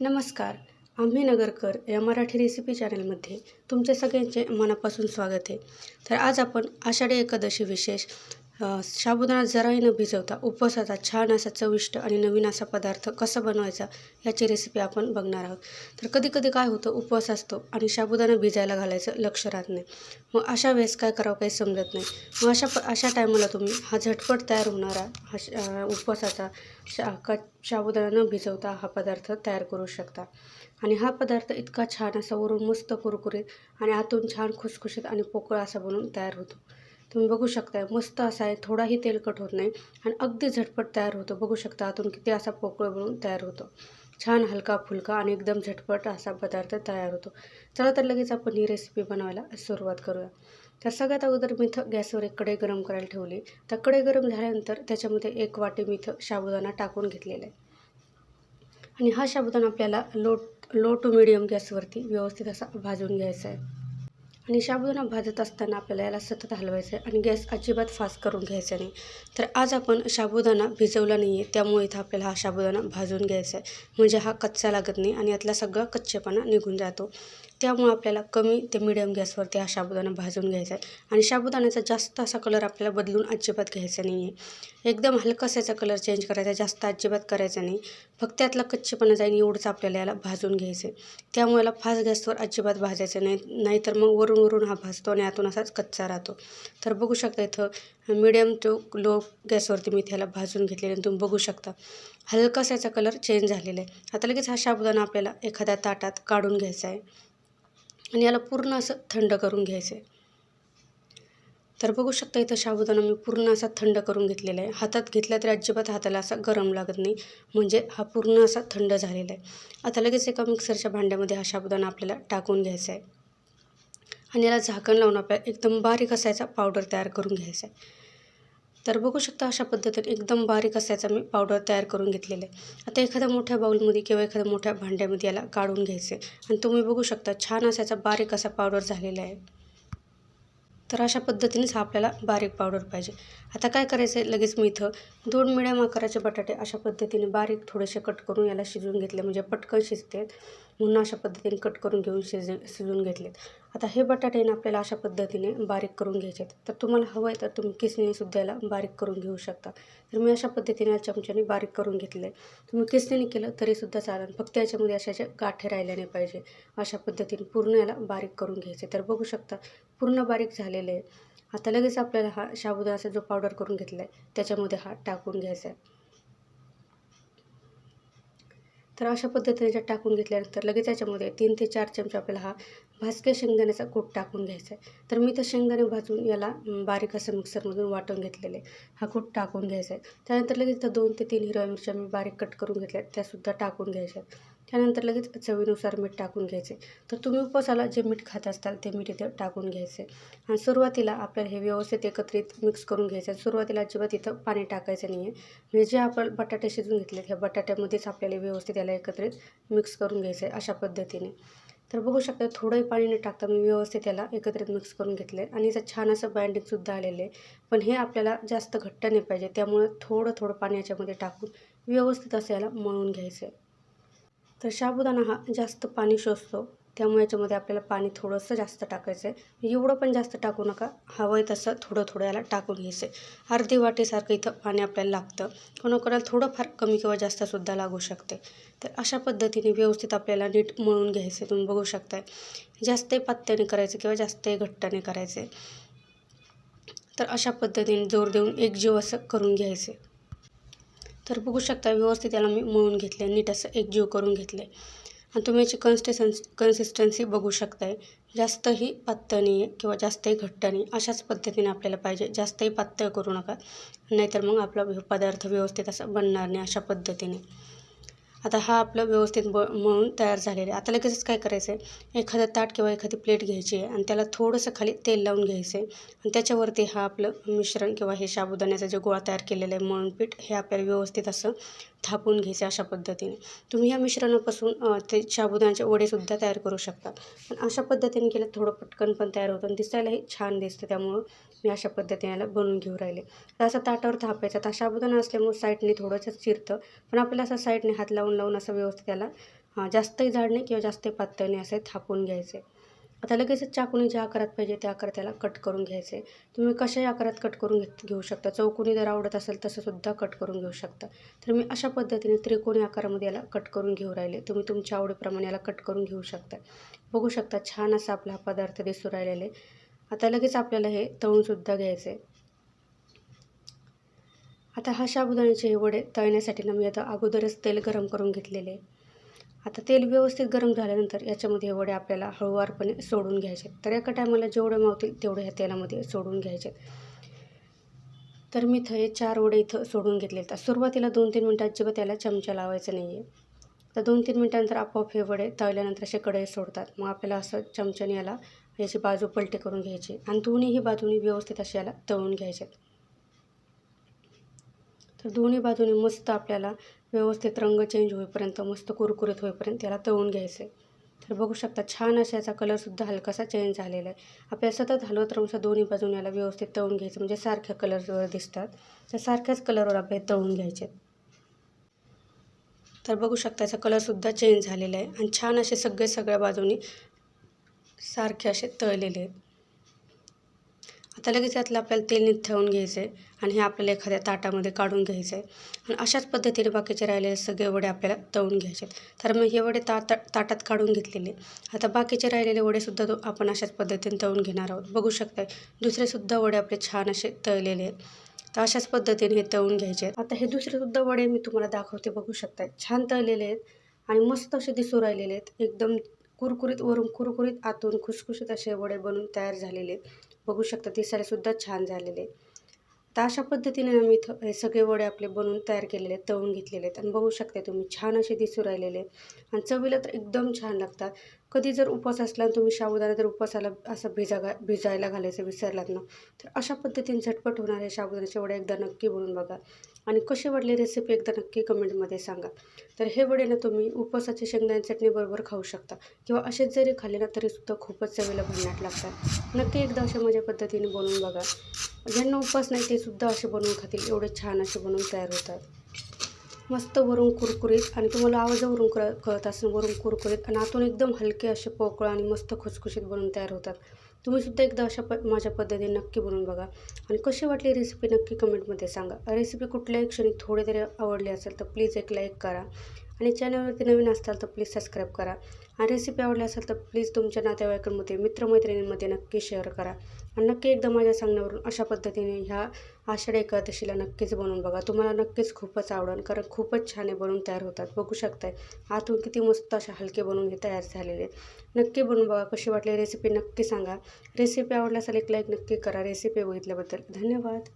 नमस्कार आम्ही नगरकर या मराठी रेसिपी चॅनलमध्ये तुमचे सगळ्यांचे मनापासून स्वागत आहे. तर आज आपण आषाढी एकादशी विशेष साबुदाणा जराही न भिजवता उपवासाचा छान असा चविष्ट आणि नवीन असा पदार्थ कसा बनवायचा याची रेसिपी आपण बघणार आहोत. तर कधी कधी काय होतं उपवास असतो आणि साबुदाणा भिजायला घालायचं लक्ष राहत नाही. मग अशा वेळेस काय करावं काही समजत नाही. मग अशा प अशा टायमाला तुम्ही हा झटपट तयार होणारा हा श- उपवासाचा शा क साबुदाणा न भिजवता हा पदार्थ तयार करू शकता. आणि हा पदार्थ इतका छान असा वरून मस्त कुरकुरीत आणि आतून छान खुसखुशीत आणि पोकळ असा बनून तयार होतो. तुम्ही बघू शकताय मस्त असा आहे थोडाही तेलकट होत नाही आणि अगदी झटपट तयार होतो. बघू शकता आतून किती असा पोकळ बनून तयार होतो. छान हलका फुलका आणि एकदम झटपट असा पदार्थ तयार होतो. चला तर लगेच आपण ही रेसिपी बनवायला सुरुवात करूया. तर सगळ्यात अगोदर मी इथं गॅसवर एक कढई गरम करायला ठेवली. तर कढई गरम झाल्यानंतर त्याच्यामध्ये एक वाटी मी इथं साबुदाणा टाकून घेतलेला आहे. आणि हा साबुदाणा आपल्याला लो लो टू मिडियम गॅसवरती व्यवस्थित असा भाजून घ्यायचा आहे. आणि शाबुदाना भाजत असताना आपल्याला याला सतत हलवायचं आहे आणि गॅस अजिबात फास्ट करून घ्यायचा नाही. तर आज आपण साबुदाणा भिजवला नाही आहे त्यामुळे इथं आपल्याला हा साबुदाणा भाजून घ्यायचा आहे म्हणजे हा कच्चा लागत नाही आणि यातला सगळा कच्चेपणा निघून जातो. त्यामुळे आपल्याला कमी ते मिडियम गॅसवरती हा साबुदाणा भाजून घ्यायचा आहे आणि शाबुदाण्याचा जास्त असा कलर आपल्याला बदलून अजिबात घ्यायचा नाही आहे एकदम हलकासा याचा कलर चेंज करायचा जास्त अजिबात करायचा नाही. फक्त त्यातला कच्चेपणा जाईल एवढंच आपल्याला याला भाजून घ्यायचं आहे त्यामुळे याला फास्ट गॅसवर अजिबात भाजायचं नाही. नाहीतर मग वरून वरून हा भाजतो आणि आतून असाच कच्चा राहतो. तर बघू शकता इथं मिडियम टू लो गॅसवरती मी त्याला भाजून घेतलेले आणि तुम्ही बघू शकता. हलकासा याचा कलर चेंज झालेला आहे. आता लगेच हा साबुदाणा आपल्याला एखाद्या ताटात काढून घ्यायचा आहे. आणि याला पूर्ण असं थंड करून घ्यायचं आहे तर बघू शकता इथं साबुदाणा मी पूर्ण असा थंड करून घेतलेला आहे. हातात घेतला तरी अजिबात हाताला असा गरम लागत नाही. म्हणजे हा पूर्ण असा थंड झालेला आहे. आता लगेच एका मिक्सरच्या भांड्यामध्ये हा साबुदाणा आपल्याला टाकून घ्यायचा आहे. आणि याला झाकण लावून आपल्याला एकदम बारीक असायचा पावडर तयार करून घ्यायचा आहे. तर बघू शकता अशा पद्धतीने एकदम बारीक असायचा मी पावडर तयार करून घेतलेलं आहे. आता एखाद्या मोठ्या बाऊलमध्ये किंवा एखाद्या मोठ्या भांड्यामध्ये याला काढून घ्यायचं आहे. आणि तुम्ही बघू शकता छान असायचा बारीक असा पावडर झालेला आहे. तर अशा पद्धतीनेच हा आपल्याला बारीक पावडर पाहिजे. आता काय करायचं आहे लगेच मी इथं दोन मिडियम आकाराचे बटाटे अशा पद्धतीने बारीक थोडेसे कट करून याला शिजवून घेतले. म्हणजे पटकन शिजते म्हणून अशा पद्धतीने कट करून घेऊन शिज शिजवून घेतलेत. आता हे बटाटे ना आपल्याला अशा पद्धतीने बारीक करून घ्यायचे आहेत. तर तुम्हाला हवं आहे तर तुम्ही किसणीसुद्धा याला बारीक करून घेऊ शकता. तर मी अशा पद्धतीने या चमच्याने बारीक करून घेतलं आहे तुम्ही किसणीने केलं तरीसुद्धा चालेल. फक्त याच्यामध्ये अशाचे गाठे राहिले नाही पाहिजे. अशा पद्धतीने पूर्ण याला बारीक करून घ्यायचे तर बघू शकता पूर्ण बारीक झालेले आहे आता लगेच आपल्याला हा साबुदाणाचा जो पावडर करून घेतला आहे त्याच्यामध्ये हा टाकून घ्यायचा आहे. तर अशा पद्धतीने ज्या टाकून घेतल्यानंतर लगेच याच्यामध्ये तीन ते चार चमचे आपल्याला हा भाजक्या शेंगदाण्याचा कूट टाकून घ्यायचा आहे. तर मी तर शेंगदाणे भाजून याला बारीक असं मिक्सरमधून वाटून घेतलेले हा कूट टाकून घ्यायचा आहे. त्यानंतर लगेच तर दोन ते तीन हिरव्या मिरच्या मी बारीक कट करून घेतल्या त्यासुद्धा टाकून घ्यायच्या आहेत. त्यानंतर लगेच चवीनुसार मीठ टाकून घ्यायचे. तर तुम्ही उपवासाला जे मीठ खात असताल ते मीठ इथे टाकून घ्यायचे. आणि सुरुवातीला आपल्याला हे व्यवस्थित एकत्रित मिक्स करून घ्यायचं. आहे सुरुवातीला अजिबात इथं पाणी टाकायचं नाही आहे म्हणजे जे आपण बटाटे शिजून घेतले ह्या बटाट्यामध्येच आपल्याला व्यवस्थित याला एकत्रित मिक्स करून घ्यायचं आहे अशा पद्धतीने. तर बघू शकता थोडंही पाणी न टाकता मी व्यवस्थित त्याला एकत्रित मिक्स करून घेतलं आहे आणि याचं छान असं बाइंडिंगसुद्धा आलेलं आहे. पण हे आपल्याला जास्त घट्ट नाही पाहिजे. त्यामुळे थोडं थोडं पाणी याच्यामध्ये टाकून व्यवस्थित असं याला मळून घ्यायचं आहे तर साबुदाणा हा जास्त पाणी शोषतो. त्यामुळे याच्यामध्ये आपल्याला पाणी थोडंसं जास्त टाकायचं आहे. एवढं पण जास्त टाकू नका. हवं आहे तसं थोडं थोडं याला टाकून घ्यायचं आहे. अर्धी वाटीसारखं इथं पाणी आपल्याला लागतं. कोणाकोणाला थोडंफार कमी किंवा जास्तसुद्धा लागू शकते. तर अशा पद्धतीने व्यवस्थित आपल्याला नीट मळून घ्यायचं तुम्ही बघू शकताय. जास्तही पात्याने करायचं किंवा जास्तही घट्टाने करायचे तर अशा पद्धतीने जोर देऊन एकजीव असं करून घ्यायचे तर बघू शकता व्यवस्थित याला मी मळून घेतले नीट असं एकजीव करून घेतले आणि तुम्ही याची कन्सिस्टन्स कन्सिस्टन्सी बघू शकताय. जास्तही पातळ नाही आहे किंवा जास्तही घट्ट नाही अशाच पद्धतीने आपल्याला पाहिजे. जास्तही पातळ करू नका. नाहीतर मग आपला पदार्थ व्यवस्थित असं बनणार नाही अशा पद्धतीने. आता हा आपलं व्यवस्थित ब मळून तयार झालेलं आहे. आता लगेचच काय करायचं आहे एखादं ताट किंवा एखादी प्लेट घ्यायची आहे आणि त्याला थोडंसं खाली तेल लावून घ्यायचं आहे. आणि त्याच्यावरती हा आपलं मिश्रण किंवा हे साबुदाण्याचा जे गोळा तयार केलेलं आहे मळून पीठ हे आपल्याला व्यवस्थित असं थापून घ्यायचे अशा पद्धतीने. तुम्ही ह्या मिश्रणापासून ते साबुदाण्याचे वडेसुद्धा तयार करू शकता. पण अशा पद्धतीने केलं थोडं पटकन पण तयार होतं आणि दिसायलाही छान दिसतं. त्यामुळं मी अशा पद्धतीने याला बनवून घेऊ राहिले. तर असं ताटावर थापायचं. आता साबुदाणा असल्यामुळे साईडने थोडंसं चिरतं. पण आपल्याला असं साईडने हात लावून लावून असं व्यवस्थित त्याला जास्तही जाड नाही किंवा जास्त पातळ नाही असं थापून घ्यायचे. आता लगेचच चाकूने ज्या आकारात पाहिजे त्या आकारात त्याला कट करून घ्यायचे. तुम्ही कशाही आकारात कट करून घेत घेऊ शकता. चौकोनी जर आवडत असेल तसंसुद्धा कट करून घेऊ शकता. तर मी अशा पद्धतीने त्रिकोणी आकारामध्ये याला कट करून घेऊ राहिले. तुम्ही तुमच्या आवडीप्रमाणे याला कट करून घेऊ शकता. बघू शकता छान असा आपला हा पदार्थ दिसू राहिलेले आता लगेच आपल्याला हे तळूनसुद्धा घ्यायचं. आहे आता हा शाबुदाण्याचे हे वडे तळण्यासाठी ना मी आता अगोदरच तेल गरम करून घेतलेले आहे. आता तेल व्यवस्थित गरम झाल्यानंतर याच्यामध्ये हे वडे आपल्याला हळूवारपणे सोडून घ्यायचे. तर एका टायमाला जेवढे मावतील तेवढे ह्या तेलामध्ये सोडून घ्यायचे. तर मी इथं हे चार वडे इथं सोडून घेतले तर सुरुवातीला दोन तीन मिनटं अजिबात त्याला चमचा लावायचा नाही आहे तर दोन तीन मिनटानंतर आपोआप हे वडे तळल्यानंतर असे कढई सोडतात. मग आपल्याला असं चमच्याने याला याची बाजू पलटी करून घ्यायची आणि दोन्हीही बाजूनी व्यवस्थित असे याला तळून घ्यायचे. तर दोन्ही बाजूने मस्त आपल्याला व्यवस्थित रंग चेंज होईपर्यंत मस्त कुरकुरीत होईपर्यंत याला तळून घ्यायचं आहे तर बघू शकता छान असा याचा कलरसुद्धा हलकासा चेंज झालेला आहे आपल्याला सतत हलवत राहून दोन्ही बाजून याला व्यवस्थित तळून घ्यायचं म्हणजे सारख्या कलरवर दिसतात. तर सारख्याच कलरवर आपल्याला तळून घ्यायचे तर बघू शकता याचा कलरसुद्धा चेंज झालेला आहे आणि छान असे सगळे सगळ्या बाजूनी सारखे असे तळलेले आहेत. आता लगेच यातलं आपल्याला तेल निथळून घ्यायचं आहे आणि हे आपल्याला एखाद्या ताटामध्ये काढून घ्यायचं आहे आणि अशाच पद्धतीने बाकीचे राहिलेले सगळे वडे आपल्याला तळून घ्यायचे तर मग हे वडे ताटा ताटात काढून घेतलेले. आता बाकीचे राहिलेले वडेसुद्धा तो आपण अशाच पद्धतीने तळून घेणार आहोत. बघू शकताय दुसरेसुद्धा वडे आपले छान असे तळलेले आहेत. तर अशाच पद्धतीने हे तळून घ्यायचे आहेत. आता हे दुसरेसुद्धा वडे मी तुम्हाला दाखवते बघू शकताय. छान तळलेले आहेत आणि मस्त असे दिसू राहिलेले आहेत. एकदम कुरकुरीत वरून कुरकुरीत आतून खुसखुशीत असे वडे बनून तयार झालेले आहेत. बघू शकता दिसायलासुद्धा छान झालेले तर अशा पद्धतीने आम्ही इथं हे सगळे वडे आपले बनवून तयार केलेले आहेत तळून घेतलेले आहेत. आणि बघू शकता तुम्ही छान असे दिसू राहिलेले आणि चवीला तर एकदम छान लागतात. कधी जर उपवास असला तुम्ही साबुदाणा जर उपवासाला असं भिजा घा भिजायला घालायचं विसरलात ना तर अशा पद्धतीने झटपट होणाऱ्या साबुदाण्याचे वडे एकदा नक्की बनवून बघा. आणि कसे वाटले रेसिपी एकदा नक्की कमेंटमध्ये सांगा. तर हे वडे ना तुम्ही उपवासाची शेंगदाणे चटणीबरोबर खाऊ शकता. किंवा असेच जरी खाल्ले ना तरीसुद्धा खूपच चवीला भन्नाट लागतात. नक्की एकदा अशा माझ्या पद्धतीने बनवून बघा. ज्यांना उपवास नाही ते सुद्धा असे बनवून खातील. एवढे छान असे बनवून तयार होतात. मस्त वरून कुरकुरीत आणि तुम्हाला आवाजावरून कळ कळत असेल वरून कुरकुरीत आणि आतून एकदम हलके असे पोकळ आणि मस्त खुसखुशीत बनवून तयार होतात. तुम्हीसुद्धा एकदा अशा प माझ्या पद्धतीने नक्की बनवून बघा. आणि कशी वाटली रेसिपी नक्की कमेंटमध्ये सांगा. रेसिपी कुठल्याही क्षणी थोडे तरी आवडली असेल तर प्लीज एक लाईक करा. आणि चॅनलवरती नवीन असाल तर प्लीज सबस्क्राईब करा. आणि रेसिपी आवडली असेल तर प्लीज तुमच्या नातेवाईकांमध्ये मित्रमैत्रिणींमध्ये नक्की शेअर करा. आणि नक्की एकदा माझ्या सांगण्यावरून अशा पद्धतीने ह्या आषाढी एकादशीला नक्कीच बनवून बघा. तुम्हाला नक्कीच खूपच आवडेल कारण खूपच छान बनवून तयार होतात. बघू शकताय आतून किती मस्त अशा हलके बनवून हे तयार झालेले आहेत. नक्की बनवून बघा कशी वाटली रेसिपी नक्की सांगा. रेसिपी आवडल्यास एक लाईक नक्की करा. रेसिपी बघितल्याबद्दल धन्यवाद.